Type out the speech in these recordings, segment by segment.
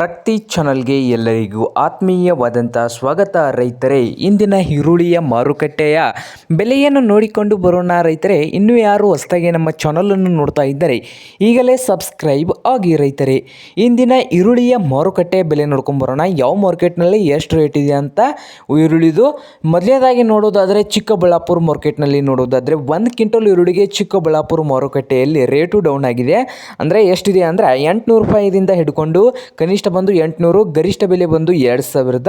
ಪ್ರಗತಿ ಚಾನಲ್ಗೆ ಎಲ್ಲರಿಗೂ ಆತ್ಮೀಯವಾದಂಥ ಸ್ವಾಗತ ರೈತರೇ. ಇಂದಿನ ಈರುಳ್ಳಿಯ ಮಾರುಕಟ್ಟೆಯ ಬೆಲೆಯನ್ನು ನೋಡಿಕೊಂಡು ಬರೋಣ ರೈತರೇ. ಇನ್ನೂ ಯಾರು ಹೊಸದಾಗಿ ನಮ್ಮ ಚಾನಲನ್ನು ನೋಡ್ತಾ ಇದ್ದರೆ ಈಗಲೇ ಸಬ್ಸ್ಕ್ರೈಬ್ ಆಗಿ ರೈತರೇ. ಇಂದಿನ ಈರುಳ್ಳಿಯ ಮಾರುಕಟ್ಟೆ ಬೆಲೆ ನೋಡ್ಕೊಂಡು ಬರೋಣ. ಯಾವ ಮಾರ್ಕೆಟ್ನಲ್ಲಿ ಎಷ್ಟು ರೇಟ್ ಇದೆ ಅಂತ ಈರುಳ್ಳಿದು. ಮೊದಲನೇದಾಗಿ ನೋಡೋದಾದರೆ ಚಿಕ್ಕಬಳ್ಳಾಪುರ ಮಾರ್ಕೆಟ್ನಲ್ಲಿ ನೋಡೋದಾದರೆ ಒಂದು ಕ್ವಿಂಟಲ್ ಈರುಳ್ಳಿಗೆ ಚಿಕ್ಕಬಳ್ಳಾಪುರ ಮಾರುಕಟ್ಟೆಯಲ್ಲಿ ರೇಟು ಡೌನ್ ಆಗಿದೆ. ಅಂದರೆ ಎಷ್ಟಿದೆ ಅಂದರೆ ಎಂಟುನೂರು ರೂಪಾಯಿದಿಂದ ಹಿಡ್ಕೊಂಡು ಕನಿಷ್ಠ ಬಂದು ಎಂಟುನೂರು, ಗರಿಷ್ಠ ಬೆಲೆ ಬಂದು ಎರಡು ಸಾವಿರದ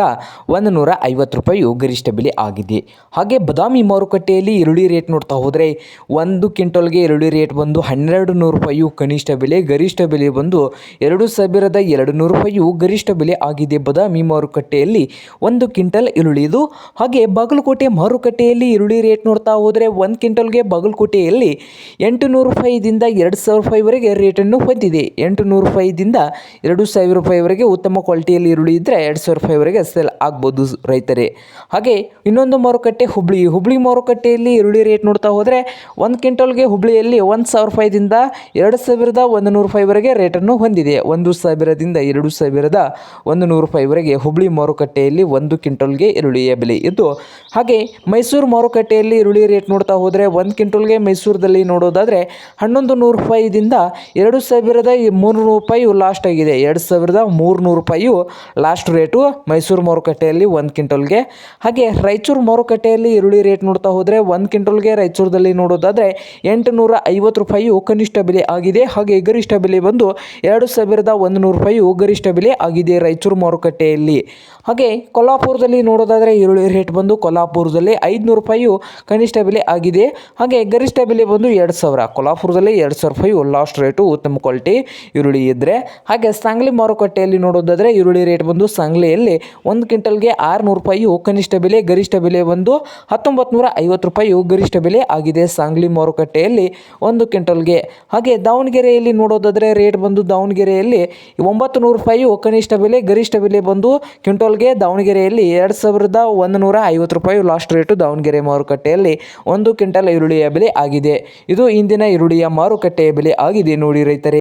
ಒಂದು ನೂರ ಐವತ್ತು ರೂಪಾಯಿಯು ಗರಿಷ್ಠ ಬೆಲೆ ಆಗಿದೆ. ಹಾಗೆ ಬದಾಮಿ ಮಾರುಕಟ್ಟೆಯಲ್ಲಿ ಈರುಳ್ಳಿ ರೇಟ್ ನೋಡ್ತಾ ಹೋದರೆ ಒಂದು ಕ್ವಿಂಟಲ್ಗೆ ಈರುಳ್ಳಿ ರೇಟ್ ಬಂದು ಹನ್ನೆರಡು ನೂರು ರೂಪಾಯಿಯು ಕನಿಷ್ಠ ಬೆಲೆ, ಗರಿಷ್ಠ ಬೆಲೆ ಬಂದು ಎರಡು ಸಾವಿರದ ಎರಡು ನೂರು ರೂಪಾಯಿಯು ಗರಿಷ್ಠ ಬೆಲೆ ಆಗಿದೆ. ಬದಾಮಿ ಮಾರುಕಟ್ಟೆಯಲ್ಲಿ ಒಂದು ಕ್ವಿಂಟಲ್ ಈರುಳ್ಳಿದು ಹಾಗೆ ಬಾಗಲಕೋಟೆ ಮಾರುಕಟ್ಟೆಯಲ್ಲಿ ಈರುಳ್ಳಿ ರೇಟ್ ನೋಡ್ತಾ ಹೋದರೆ ಒಂದು ಕ್ವಿಂಟಲ್ಗೆ ಬಾಗಲಕೋಟೆಯಲ್ಲಿ ಎಂಟು ನೂರು ರೂಪಾಯಿದಿಂದ ಎರಡು ಸಾವಿರ ರೂಪಾಯಿವರೆಗೆ ರೇಟನ್ನು ಹೊಂದಿದೆ. ಎಂಟು ನೂರು ರೂಪಾಯಿದಿಂದ ಎರಡು ಸಾವಿರ ರೂಪಾಯಿವರೆಗೆ ಉತ್ತಮ ಕ್ವಾಲಿಟಿಯಲ್ಲಿ ಈರುಳ್ಳಿ ಇದ್ದರೆ ಎರಡು ಸಾವಿರ ರೂಪಾಯಿವರೆಗೆ ಸೇಲ್ ಆಗ್ಬೋದು ರೈತರೇ. ಹಾಗೆ ಇನ್ನೊಂದು ಮಾರುಕಟ್ಟೆ ಹುಬ್ಳಿ. ಹುಬ್ಳಿ ಮಾರುಕಟ್ಟೆಯಲ್ಲಿ ಈರುಳ್ಳಿ ರೇಟ್ ನೋಡ್ತಾ ಹೋದರೆ ಒಂದು ಕ್ವಿಂಟಲ್ಗೆ ಹುಬ್ಳಿಯಲ್ಲಿ ಒಂದು ಸಾವಿರ ರೂಪಾಯಿದಿಂದ ಎರಡು ಸಾವಿರದ ಒಂದು ನೂರು ರೂಪಾಯಿವರೆಗೆ ರೇಟನ್ನು ಹೊಂದಿದೆ. ಒಂದು ಸಾವಿರದಿಂದ ಎರಡು ಸಾವಿರದ ಒಂದು ನೂರು ರೂಪಾಯಿವರೆಗೆ ಹುಬ್ಳಿ ಮಾರುಕಟ್ಟೆಯಲ್ಲಿ ಒಂದು ಕ್ವಿಂಟಲ್ಗೆ ಈರುಳ್ಳಿಯ ಬೆಲೆ ಇದ್ದು, ಹಾಗೆ ಮೈಸೂರು ಮಾರುಕಟ್ಟೆಯಲ್ಲಿ ಈರುಳ್ಳಿ ರೇಟ್ ನೋಡ್ತಾ ಹೋದರೆ ಒಂದು ಕ್ವಿಂಟಲ್ಗೆ ಮೈಸೂರದಲ್ಲಿ ನೋಡೋದಾದರೆ ಹನ್ನೊಂದು ನೂರು ರೂಪಾಯಿದಿಂದ ಎರಡು ಸಾವಿರದ ಮೂರು ರೂಪಾಯಿ ಲಾಸ್ಟ್ ಆಗಿದೆ. ಎರಡು ಸಾವಿರದ ಮೂರುನೂರು ರೂಪಾಯಿಯು ಲಾಸ್ಟ್ ರೇಟು ಮೈಸೂರು ಮಾರುಕಟ್ಟೆಯಲ್ಲಿ ಒಂದು ಕ್ವಿಂಟಲ್ಗೆ. ಹಾಗೆ ರಾಯಚೂರು ಮಾರುಕಟ್ಟೆಯಲ್ಲಿ ಈರುಳ್ಳಿ ರೇಟ್ ನೋಡ್ತಾ ಹೋದರೆ ಒಂದು ಕ್ವಿಂಟಲ್ಗೆ ರಾಯಚೂರದಲ್ಲಿ ನೋಡೋದಾದರೆ ಎಂಟು ನೂರ ಐವತ್ತು ರೂಪಾಯಿಯು ಕನಿಷ್ಠ ಬೆಲೆ ಆಗಿದೆ. ಹಾಗೆ ಗರಿಷ್ಠ ಬೆಲೆ ಬಂದು ಎರಡು ಸಾವಿರದ ಒಂದು ನೂರು ರೂಪಾಯಿಯು ಗರಿಷ್ಠ ಬೆಲೆ ಆಗಿದೆ ರಾಯಚೂರು ಮಾರುಕಟ್ಟೆಯಲ್ಲಿ. ಹಾಗೆ ಕೊಲ್ಲಾಪುರದಲ್ಲಿ ನೋಡೋದಾದರೆ ಈರುಳ್ಳಿ ರೇಟ್ ಬಂದು ಕೊಲ್ಲಾಪುರದಲ್ಲಿ ಐದುನೂರು ರೂಪಾಯಿಯು ಕನಿಷ್ಠ ಬೆಲೆ ಆಗಿದೆ. ಹಾಗೆ ಗರಿಷ್ಠ ಬೆಲೆ ಬಂದು ಎರಡು ಸಾವಿರ, ಕೊಲ್ಲಾಪುರದಲ್ಲಿ ಎರಡು ಸಾವಿರ ರೂಪಾಯಿ ಲಾಸ್ಟ್ ರೇಟು ಉತ್ತಮ ಕ್ವಾಲಿಟಿ ಈರುಳ್ಳಿ ಇದ್ದರೆ ಹಾಗೆ ಸಾಂಗ್ಲಿ ಮಾರುಕಟ್ಟೆಯಲ್ಲಿ ನೋಡೋದಾದರೆ ಈರುಳ್ಳಿ ರೇಟ್ ಬಂದು ಸಾಂಗ್ಲಿಯಲ್ಲಿ ಒಂದು ಕ್ವಿಂಟಲ್ಗೆ ಆರುನೂರು ರೂಪಾಯಿಯು ಕನಿಷ್ಠ ಬೆಲೆ, ಗರಿಷ್ಠ ಬೆಲೆ ಬಂದು ಹತ್ತೊಂಬತ್ತು ನೂರ ಐವತ್ತು ರೂಪಾಯಿಯು ಗರಿಷ್ಠ ಬೆಲೆ ಆಗಿದೆ. ಸಾಂಗ್ಲಿ ಮಾರುಕಟ್ಟೆಯಲ್ಲಿ ಒಂದು ಕ್ವಿಂಟಲ್ಗೆ ಹಾಗೆ ದಾವಣಗೆರೆಯಲ್ಲಿ ನೋಡೋದಾದರೆ ರೇಟ್ ಬಂದು ದಾವಣಗೆರೆಯಲ್ಲಿ ಒಂಬತ್ತು ನೂರು ರೂಪಾಯಿಯು ಕನಿಷ್ಠ ಬೆಲೆ, ಗರಿಷ್ಠ ಬೆಲೆ ಬಂದು ಕ್ವಿಂಟಲ್ಗೆ ದಾವಣಗೆರೆಯಲ್ಲಿ ಎರಡು ಸಾವಿರದ ಒಂದು ನೂರ ಐವತ್ತು ರೂಪಾಯಿ ಲಾಸ್ಟ್ ರೇಟು ದಾವಣಗೆರೆ ಮಾರುಕಟ್ಟೆಯಲ್ಲಿ ಒಂದು ಕ್ವಿಂಟಲ್ ಈರುಳ್ಳಿಯ ಬೆಲೆ ಆಗಿದೆ. ಇದು ಇಂದಿನ ಈರುಳ್ಳಿಯ ಮಾರುಕಟ್ಟೆಯ ಬೆಲೆ ಆಗಿದೆ. ನೋಡಿ ರೈತರೇ.